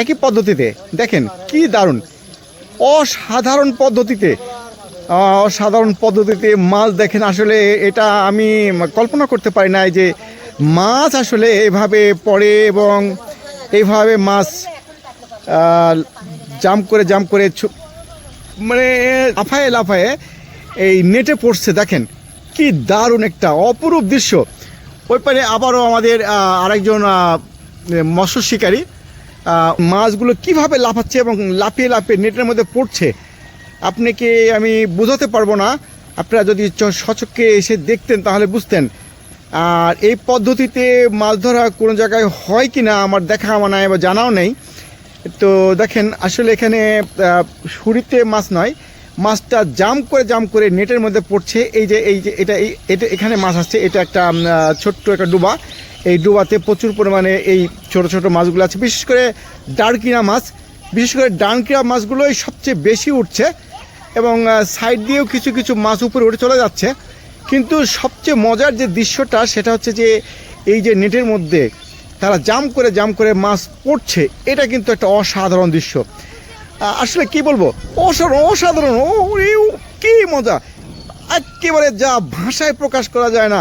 একই পদ্ধতিতে, দেখেন কি দারুণ। অসাধারণ পদ্ধতিতে অসাধারণ পদ্ধতিতে মাছ দেখেন, আসলে এটা আমি কল্পনা করতে পারি না যে মাছ আসলে এভাবে পড়ে এবং এইভাবে মাছ জাম্প করে জাম্প করে মানে লাফায়ে লাফায়ে এই নেটে পড়ছে, দেখেন কি দারুণ একটা অপরূপ দৃশ্য। ওই পারে আবারও আমাদের আরেকজন মৎস্য শিকারী মাছগুলো কীভাবে লাফাচ্ছে এবং লাফিয়ে লাফিয়ে নেটের মধ্যে পড়ছে, আপনাকে আমি বোঝাতে পারব না। আপনারা যদি সচক্ষে এসে দেখতেন তাহলে বুঝতেন। আর এই পদ্ধতিতে মাছ ধরা কোনো জায়গায় হয় কি না আমার দেখা আমার নাই বা জানাও নেই। তো দেখেন, আসলে এখানে শুরিতে মাছ নয়, মাছটা জাম করে জাম করে নেটের মধ্যে পড়ছে। এই যে এই যে, এটা, এই, এটা এখানে মাছ আসছে। এটা একটা ছোট্ট একটা ডুবা। এই ডুবাতে প্রচুর পরিমাণে এই ছোট ছোট মাছগুলো আছে। বিশেষ করে ডারকিনা মাছ, বিশেষ করে ডানকিনা মাছগুলোই সবচেয়ে বেশি উঠছে এবং সাইড দিয়েও কিছু কিছু মাছ উপরে উঠে চলে যাচ্ছে। কিন্তু সবচেয়ে মজার যে দৃশ্যটা, সেটা হচ্ছে যে এই যে নেটের মধ্যে তারা জাম করে জাম করে মাছ পড়ছে, এটা কিন্তু একটা অসাধারণ দৃশ্য। আসলে কি বলব? অসাধারণ অসাধারণ ও, কি মজা! একেবারে যা ভাষায় প্রকাশ করা যায় না।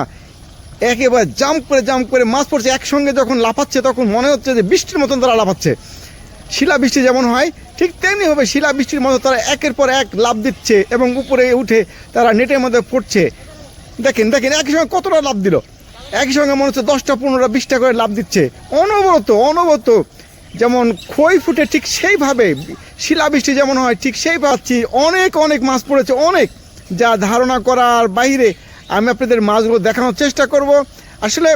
একেবারে জাম্প করে জাম্প করে মাছ পড়ছে। একসঙ্গে যখন লাফাচ্ছে, তখন মনে হচ্ছে যে বৃষ্টির মতন তারা লাফাচ্ছে। শিলা বৃষ্টি যেমন হয়, ঠিক তেমনি হবে শিলা বৃষ্টির মতো তারা একের পর এক লাভ দিচ্ছে এবং উপরে উঠে তারা নেটের মধ্যে পড়ছে। দেখেন দেখেন, একই সঙ্গে কতটা লাভ দিল? একই সঙ্গে মনে হচ্ছে দশটা, পনেরোটা, বিশটা করে লাভ দিচ্ছে। অনবরত অনবরত যেমন খই ফুটে ঠিক সেইভাবে, শিলাবৃষ্টি যেমন হয়, ঠিক সেই পাচ্ছি। অনেক অনেক মাছ পড়েছে, অনেক। যা ধারণা করার বাইরে আমি আপনাদের মাছগুলো দেখানোর চেষ্টা করব। আসলে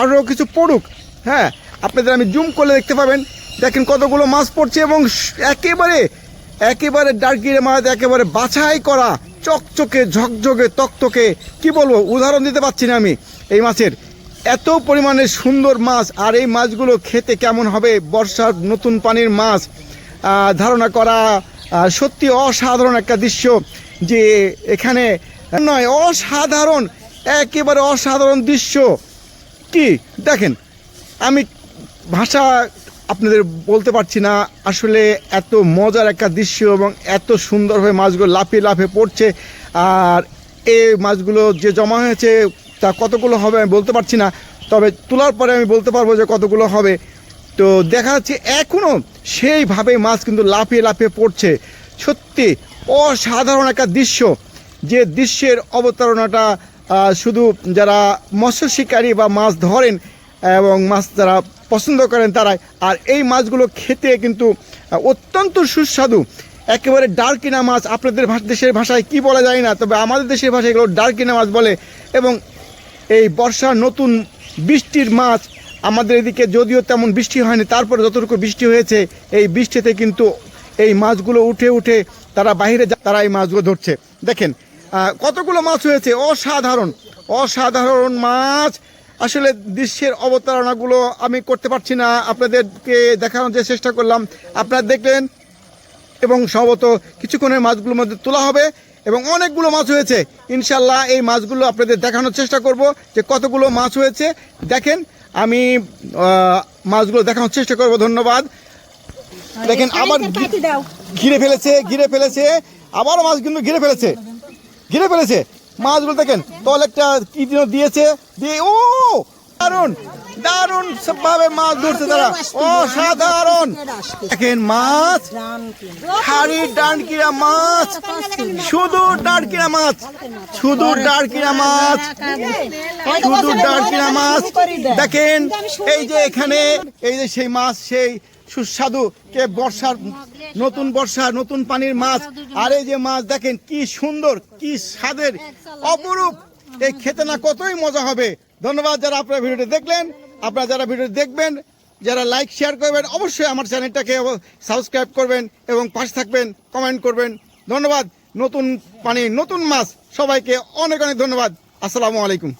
আরও কিছু পড়ুক হ্যাঁ? আপনাদের আমি জুম করলে দেখতে পাবেন। দেখেন কতগুলো মাছ পড়ছে এবং একেবারে একেবারে ডার্কিরে মাছ, একেবারে বাছাই করা চকচকে, ঝকঝকে, তকতকে, কি বলব, উদাহরণ দিতে পারছি না আমি এই মাছের। এত পরিমাণে সুন্দর মাছ, আর এই মাছগুলো খেতে কেমন হবে? বর্ষার নতুন পানির মাছ ধারণা করা সত্যি অসাধারণ একটা দৃশ্য যে এখানে নয়, অসাধারণ, একেবারে অসাধারণ দৃশ্য। কি? দেখেন, আমি ভাষা আপনাদের বলতে পারছি না, আসলে এত মজার একটা দৃশ্য এবং এত সুন্দরভাবে মাছগুলো লাফিয়ে লাফিয়ে পড়ছে। আর এই মাছগুলো যে জমা হয়েছে, তা কতগুলো হবে আমি বলতে পারছি না, তবে তোলার পরে আমি বলতে পারব যে কতগুলো হবে। তো দেখা যাচ্ছে এখনও সেইভাবে মাছ কিন্তু লাফিয়ে লাফিয়ে পড়ছে। সত্যি অসাধারণ একটা দৃশ্য। যে দৃশ্যের অবতারণাটা শুধু যারা মৎস্য শিকারী বা মাছ ধরেন এবং মাছ যারা পছন্দ করেন তারাই। আর এই মাছগুলো খেতে কিন্তু অত্যন্ত সুস্বাদু। একেবারে ডার্কিনা মাছ, আপনাদের দেশের ভাষায় কি বলা যায় না, তবে আমাদের দেশের ভাষায় এগুলো ডার্কিনা মাছ বলে। এবং এই বর্ষার নতুন বৃষ্টির মাছ, আমাদের এদিকে যদিও তেমন বৃষ্টি হয়নি, তারপরে যতটুকু বৃষ্টি হয়েছে, এই বৃষ্টিতে কিন্তু এই মাছগুলো উঠে উঠে তারা বাইরে তারা এই মাছগুলো ধরছে। দেখেন কতগুলো মাছ হয়েছে? অসাধারণ অসাধারণ মাছ। আসলে দৃশ্যের অবতারণাগুলো আমি করতে পারছি না আপনাদেরকে দেখানোর যে চেষ্টা করলাম। আপনারা দেখলেন এবং সম্ভবত কিছুক্ষণের মাছগুলোর মধ্যে তোলা হবে এবং অনেকগুলো মাছ হয়েছে। ইনশাল্লাহ এই মাছগুলো আপনাদের দেখানোর চেষ্টা করব যে কতগুলো মাছ হয়েছে। দেখেন আমি মাছগুলো দেখানোর চেষ্টা করব ধন্যবাদ। দেখেন আবার ঘি- ঘিরে ফেলেছে ঘিরে ফেলেছে। আবারও মাছ কিন্তু ঘিরে ফেলেছে। ঘিরে ফেলেছে। মাছগুলো দেখেন তল একটা কি দিয়েছে দিয়ে ও দারুণ ভাবে মাছ ধরছে তারা। অসাধারণ। দেখেন মাছ হাড়ি ডানকিরা মাছ শুধু ডানকিরা মাছ শুধু ডানকিরা মাছ শুধু ডানকিরা মাছ। দেখেন, এই যে এখানে, এই যে সেই মাছ, সেই সুস্বাদু কে বর্ষার, নতুন বর্ষা, নতুন পানির মাছ। আর এই যে মাছ, দেখেন, কি সুন্দর, কি স্বাদের, অপরূপ। এই খেতে না কতই মজা হবে। ধন্যবাদ যারা আপনারা ভিডিওটি দেখলেন। আপনারা যারা ভিডিও দেখবেন, যারা লাইক শেয়ার করবেন, অবশ্যই আমার চ্যানেলটাকে সাবস্ক্রাইব করবেন এবং পাশে থাকবেন কমেন্ট করবেন। ধন্যবাদ। নতুন পানি নতুন মাছ সবাইকে অনেক অনেক ধন্যবাদ। আসসালামু আলাইকুম।